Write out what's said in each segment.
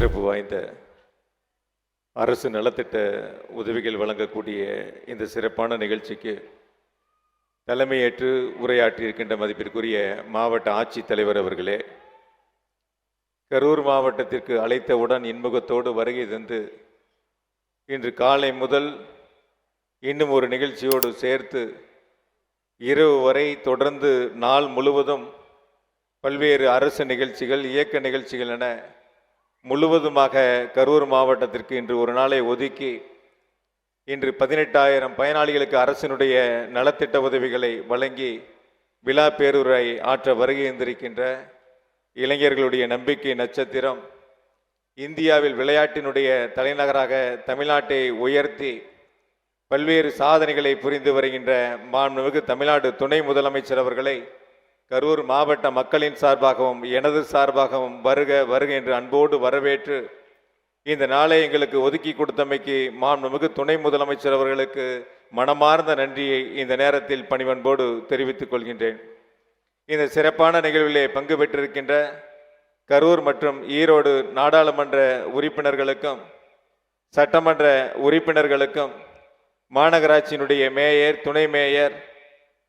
சிறப்பு வாய்ந்த அரசு நலத்திட்ட உதவிகள் வழங்கக்கூடிய இந்த சிறப்பான நிகழ்ச்சிக்கு தலைமையேற்று உரையாற்றியிருக்கின்ற மதிப்பிற்குரிய மாவட்ட ஆட்சித்தலைவர் அவர்களே கரூர் மாவட்டத்திற்கு அழைத்தவுடன் இன்முகத்தோடு வருகை தந்து இன்று காலை முதல் இன்னும் ஒரு நிகழ்ச்சியோடு சேர்த்து இரவு வரை தொடர்ந்து நாள் முழுவதும் பல்வேறு அரசு நிகழ்ச்சிகள் இயக்க நிகழ்ச்சிகள் என முழுவதுமாக கரூர் மாவட்டத்திற்கு இன்று ஒரு நாளை ஒதுக்கி இன்று பதினெட்டாயிரம் பயனாளிகளுக்கு அரசினுடைய நலத்திட்ட உதவிகளை வழங்கி விழா பேருரை ஆற்ற வருகை இருந்திருக்கின்ற இளைஞர்களுடைய நம்பிக்கை நட்சத்திரம் இந்தியாவில் விளையாட்டினுடைய தலைநகராக தமிழ்நாட்டை உயர்த்தி பல்வேறு சாதனைகளை புரிந்து வருகின்ற மாண்புமிகு தமிழ்நாடு துணை முதலமைச்சர் அவர்களை கரூர் மாவட்ட மக்களின் சார்பாகவும் எனது சார்பாகவும் வருக வருக என்று அன்போடு வரவேற்று இந்த நாளை எங்களுக்கு ஒதுக்கி கொடுத்தமைக்கு மாண்புமிகு துணை முதலமைச்சர் அவர்களுக்கு மனமார்ந்த நன்றியை இந்த நேரத்தில் பணிவன்போடு தெரிவித்துக் கொள்கின்றேன். இந்த சிறப்பான நிகழ்விலே பங்கு பெற்றிருக்கின்ற கரூர் மற்றும் ஈரோடு நாடாளுமன்ற உறுப்பினர்களுக்கும் சட்டமன்ற உறுப்பினர்களுக்கும் மாநகராட்சியினுடைய மேயர் துணை மேயர்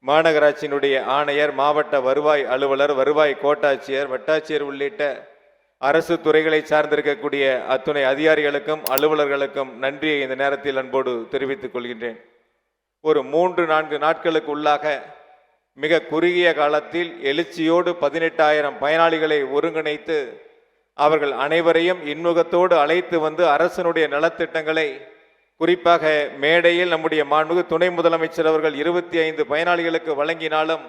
மாநகராட்சியினுடைய ஆணையர் மாவட்ட வருவாய் அலுவலர் வருவாய் கோட்டாட்சியர் வட்டாட்சியர் உள்ளிட்ட அரசு துறைகளை சார்ந்திருக்கக்கூடிய அத்துணை அதிகாரிகளுக்கும் அலுவலர்களுக்கும் நன்றியை இந்த நேரத்தில் அன்போடு தெரிவித்துக் கொள்கின்றேன். ஒரு மூன்று நான்கு நாட்களுக்கு உள்ளாக மிக குறுகிய காலத்தில் எழுச்சியோடு பதினெட்டாயிரம் பயனாளிகளை ஒருங்கிணைத்து அவர்கள் அனைவரையும் இன்முகத்தோடு அழைத்து வந்து அரசனுடைய நலத்திட்டங்களை குறிப்பாக மேடையில் நம்முடைய மாண்புமிகு துணை முதலமைச்சர் அவர்கள் இருபத்தி ஐந்து பயனாளிகளுக்கு வழங்கினாலும்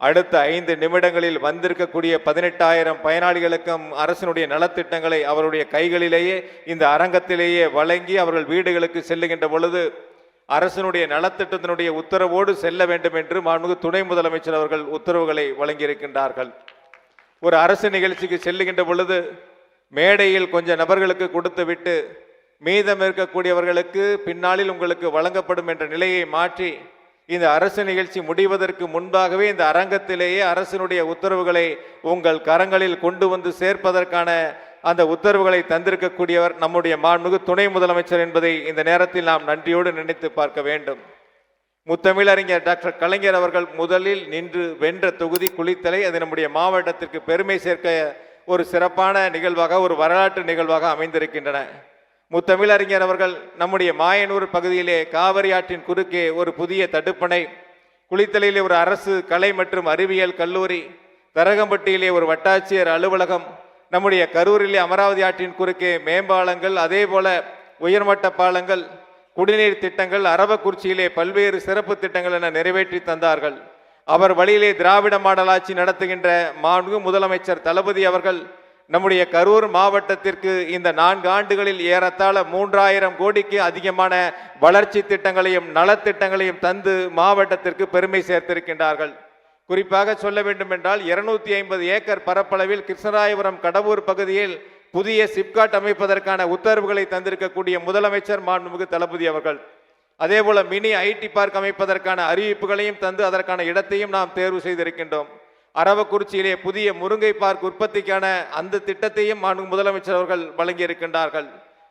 அடுத்த ஐந்து நிமிடங்களில் வந்திருக்கக்கூடிய பதினெட்டாயிரம் பயனாளிகளுக்கும் அரசினுடைய நலத்திட்டங்களை அவருடைய கைகளிலேயே இந்த அரங்கத்திலேயே வழங்கி அவர்கள் வீடுகளுக்கு செல்லுகின்ற பொழுது அரசினுடைய நலத்திட்டத்தினுடைய உத்தரவோடு செல்ல வேண்டும் என்று மாண்புமிகு துணை முதலமைச்சர் அவர்கள் உத்தரவுகளை வழங்கியிருக்கின்றார்கள். ஒரு அரசு நிகழ்ச்சிக்கு செல்லுகின்ற பொழுது மேடையில் கொஞ்சம் நபர்களுக்கு கொடுத்துவிட்டு மீதம் இருக்கக்கூடியவர்களுக்கு பின்னாளில் உங்களுக்கு வழங்கப்படும் என்ற நிலையை மாற்றி இந்த அரசு நிகழ்ச்சி முடிவதற்கு முன்பாகவே இந்த அரங்கத்திலேயே அரசினுடைய உத்தரவுகளை உங்கள் கரங்களில் கொண்டு வந்து சேர்ப்பதற்கான அந்த உத்தரவுகளை தந்திருக்கக்கூடியவர் நம்முடைய மாண்புமிகு துணை முதலமைச்சர் என்பதை இந்த நேரத்தில் நாம் நன்றியோடு நினைத்து பார்க்க வேண்டும். முத்தமிழறிஞர் டாக்டர் கலைஞர் அவர்கள் முதலில் நின்று வென்ற தொகுதி குளித்தலை அது நம்முடைய மாவட்டத்திற்கு பெருமை சேர்க்க ஒரு சிறப்பான நிகழ்வாக ஒரு வரலாற்று நிகழ்வாக அமைந்திருக்கின்றன. முத்தமிழறிஞர் அவர்கள் நம்முடைய மாயனூர் பகுதியிலே காவிரி ஆற்றின் குறுக்கே ஒரு புதிய தடுப்பணை குளித்தலையிலே ஒரு அரசு கலை மற்றும் அறிவியல் கல்லூரி தரகம்பட்டியிலே ஒரு வட்டாட்சியர் அலுவலகம் நம்முடைய கரூரிலே அமராவதி ஆற்றின் குறுக்கே மேம்பாலங்கள் அதே போல உயர்மட்ட பாலங்கள் குடிநீர் திட்டங்கள் அரவக்குறிச்சியிலே பல்வேறு சிறப்பு திட்டங்கள் என நிறைவேற்றி தந்தார்கள். அவர் வழியிலே திராவிட மாடல் ஆட்சி நடத்துகின்ற மாண்பு முதலமைச்சர் தளபதி அவர்கள் நம்முடைய கரூர் மாவட்டத்திற்கு இந்த நான்கு ஆண்டுகளில் ஏறத்தாழ மூன்றாயிரம் கோடிக்கு அதிகமான வளர்ச்சி திட்டங்களையும் நலத்திட்டங்களையும் தந்து மாவட்டத்திற்கு பெருமை சேர்த்திருக்கின்றார்கள். குறிப்பாக சொல்ல வேண்டும் என்றால் இருநூத்தி ஐம்பது ஏக்கர் பரப்பளவில் கிருஷ்ணராயபுரம் கடவூர் பகுதியில் புதிய சிப்காட் அமைப்பதற்கான உத்தரவுகளை தந்திருக்கக்கூடிய முதலமைச்சர் மாண்புமிகு தளபதி அவர்கள். அதேபோல மினி ஐடி பார்க் அமைப்பதற்கான அறிவிப்புகளையும் தந்து அதற்கான இடத்தையும் நாம் தேர்வு செய்திருக்கின்றோம். அரவக்குறிச்சியிலே புதிய முருங்கை பார்க் உற்பத்திக்கான அந்த திட்டத்தையும் மாண்பு முதலமைச்சர் அவர்கள் வழங்கியிருக்கின்றார்கள்.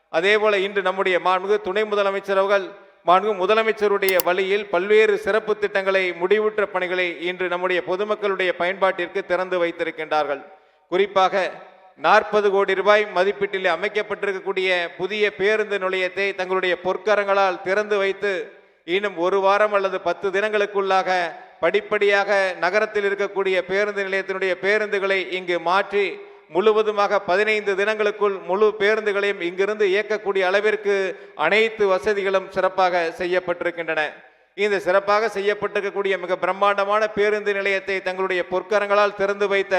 அதே போல இன்று நம்முடைய மாண்பு துணை முதலமைச்சர் அவர்கள் மாண்பு முதலமைச்சருடைய வழியில் பல்வேறு சிறப்பு திட்டங்களை முடிவுற்ற பணிகளை இன்று நம்முடைய பொதுமக்களுடைய பயன்பாட்டிற்கு திறந்து வைத்திருக்கின்றார்கள். குறிப்பாக நாற்பது கோடி ரூபாய் மதிப்பீட்டில் அமைக்கப்பட்டிருக்கக்கூடிய புதிய பேருந்து நிலையத்தை தங்களுடைய பொற்கரங்களால் திறந்து வைத்து இன்னும் ஒரு வாரம் அல்லது பத்து தினங்களுக்குள்ளாக படிப்படியாக நகரத்தில் இருக்கக்கூடிய பேருந்து நிலையத்தினுடைய பேருந்துகளை இங்கு மாற்றி முழுவதுமாக பதினைந்து தினங்களுக்குள் முழு பேருந்துகளையும் இங்கிருந்து இயக்கக்கூடிய அளவிற்கு அனைத்து வசதிகளும் சிறப்பாக செய்யப்பட்டிருக்கின்றன. இந்த சிறப்பாக செய்யப்பட்டிருக்கக்கூடிய மிக பிரம்மாண்டமான பேருந்து நிலையத்தை தங்களுடைய பொற்கரங்களால் திறந்து வைத்த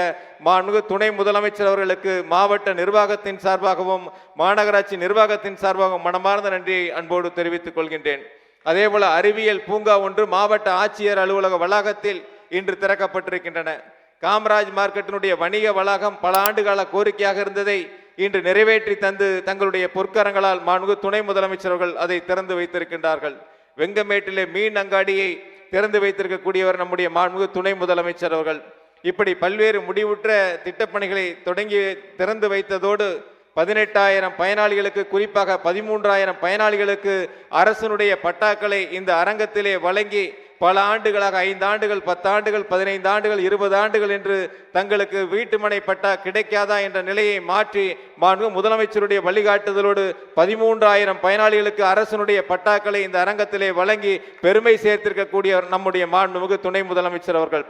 மாண்பு துணை முதலமைச்சர் அவர்களுக்கு மாவட்ட நிர்வாகத்தின் சார்பாகவும் மாநகராட்சி நிர்வாகத்தின் சார்பாகவும் மனமார்ந்த நன்றியை அன்போடு தெரிவித்துக் கொள்கின்றேன். அதேபோல அறிவியல் பூங்கா ஒன்று மாவட்ட ஆட்சியர் அலுவலக வளாகத்தில் இன்று திறக்கப்பட்டிருக்கின்றன. காமராஜ் மார்க்கெட்டினுடைய வணிக வளாகம் பல ஆண்டுகால கோரிக்கையாக இருந்ததை இன்று நிறைவேற்றி தந்து தங்களுடைய பொற்கரங்களால் மாண்பு துணை முதலமைச்சர்கள் அதை திறந்து வைத்திருக்கின்றார்கள். வெங்கமேட்டிலே மீன் அங்காடியை திறந்து வைத்திருக்கக்கூடியவர் நம்முடைய மாண்பு துணை முதலமைச்சர் அவர்கள். இப்படி பல்வேறு முடிவுற்ற திட்டப்பணிகளை தொடங்கி திறந்து வைத்ததோடு பதினெட்டாயிரம் பயனாளிகளுக்கு குறிப்பாக பதிமூன்றாயிரம் பயனாளிகளுக்கு அரசனுடைய பட்டாக்களை இந்த அரங்கத்திலே வழங்கி பல ஆண்டுகளாக ஐந்து ஆண்டுகள் பத்தாண்டுகள் பதினைந்து ஆண்டுகள் இருபது ஆண்டுகள் என்று தங்களுக்கு வீட்டுமனை பட்டா கிடைக்காதா என்ற நிலையை மாற்றி மாண்பு முதலமைச்சருடைய வழிகாட்டுதலோடு பதிமூன்றாயிரம் பயனாளிகளுக்கு அரசனுடைய பட்டாக்களை இந்த அரங்கத்திலே வழங்கி பெருமை சேர்த்திருக்கக்கூடிய நம்முடைய மாண்புமிகு துணை முதலமைச்சர் அவர்கள்.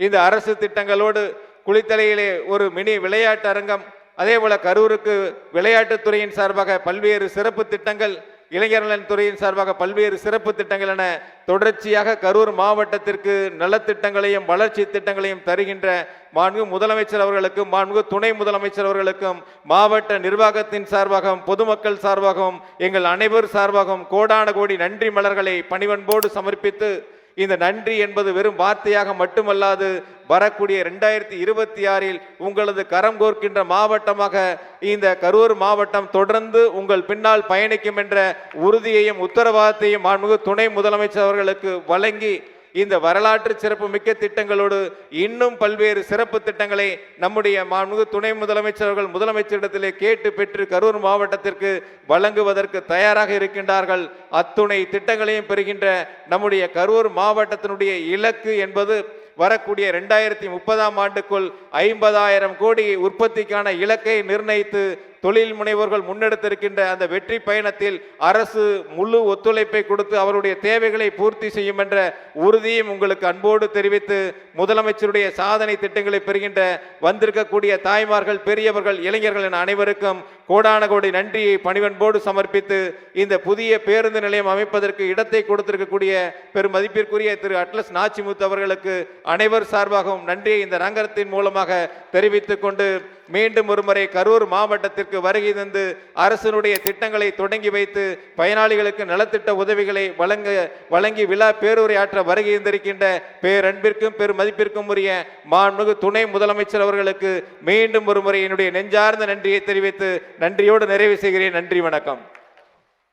இந்த அரசு திட்டங்களோடு குளித்தலையிலே ஒரு மினி விளையாட்டு அரங்கம் அதே போல் கரூருக்கு விளையாட்டுத்துறையின் சார்பாக பல்வேறு சிறப்பு திட்டங்கள் இளைஞர் நலன் துறையின் சார்பாக பல்வேறு சிறப்பு திட்டங்கள் என தொடர்ச்சியாக கரூர் மாவட்டத்திற்கு நலத்திட்டங்களையும் வளர்ச்சி திட்டங்களையும் தருகின்ற மாண்பு முதலமைச்சர் அவர்களுக்கும் மாண்பு துணை முதலமைச்சர் அவர்களுக்கும் மாவட்ட நிர்வாகத்தின் சார்பாகவும் பொதுமக்கள் சார்பாகவும் எங்கள் அனைவர் சார்பாகவும் கோடான கோடி நன்றி மலர்களை பணிவன்போடு சமர்ப்பித்து இந்த நன்றி என்பது வெறும் வார்த்தையாக மட்டுமல்லாது வரக்கூடிய ரெண்டாயிரத்தி இருபத்தி ஆறில் உங்களது கரம் கோர்க்கின்ற மாவட்டமாக இந்த கரூர் மாவட்டம் தொடர்ந்து உங்கள் பின்னால் பயணிக்கும் என்ற உறுதியையும் உத்தரவாதத்தையும் மாண்புமிகு துணை முதலமைச்சர் அவர்களுக்கு வழங்கி இந்த வரலாற்று சிறப்பு மிக்க திட்டங்களோடு இன்னும் பல்வேறு சிறப்பு திட்டங்களை நம்முடைய மாண்புமிகு துணை முதலமைச்சர் முதலமைச்சரிடத்திலே கேட்டு பெற்று கரூர் மாவட்டத்திற்கு வழங்குவதற்கு தயாராக இருக்கின்றார்கள். அத்துணை திட்டங்களையும் பெறுகின்ற நம்முடைய கரூர் மாவட்டத்தினுடைய இலக்கு என்பது வரக்கூடிய ரெண்டாயிரத்தி முப்பதாம் ஆண்டுக்குள் ஐம்பதாயிரம் கோடி உற்பத்திக்கான இலக்கை நிர்ணயித்து தொழில் முனைவோர்கள் முன்னெடுத்திருக்கின்ற அந்த வெற்றி பயணத்தில் அரசு முழு ஒத்துழைப்பை கொடுத்து அவருடைய தேவைகளை பூர்த்தி செய்யும் என்ற உறுதியும் உங்களுக்கு அன்போடு தெரிவித்து முதலமைச்சருடைய சாதனை திட்டங்களை பெறுகின்ற வந்திருக்கக்கூடிய தாய்மார்கள் பெரியவர்கள் இளைஞர்கள் என அனைவருக்கும் கோடான கோடி நன்றியை பணிவன்போடு சமர்ப்பித்து இந்த புதிய பேருந்து நிலையம் அமைப்பதற்கு இடத்தை கொடுத்திருக்கக்கூடிய பெருமதிப்பிற்குரிய திரு அட்லஸ் நாச்சிமுத்து அவர்களுக்கு அனைவர் சார்பாகவும் நன்றியை இந்த ரங்கத்தின் மூலமாக தெரிவித்துக் கொண்டு மீண்டும் ஒருமுறை கரூர் மாவட்டத்திற்கு வருகை தந்து அரசனுடைய திட்டங்களை தொடங்கி வைத்து பயனாளிகளுக்கு நலத்திட்ட உதவிகளை வழங்க வழங்கி விழா பேருரையாற்ற வருகை இருந்திருக்கின்ற பேரன்பிற்கும் பெருமதிப்பிற்கும் உரிய மாண்புமிகு துணை முதலமைச்சர் அவர்களுக்கு மீண்டும் ஒருமுறை என்னுடைய நெஞ்சார்ந்த நன்றியை தெரிவித்து நன்றியோடு நிறைவு செய்கிறேன். நன்றி வணக்கம்.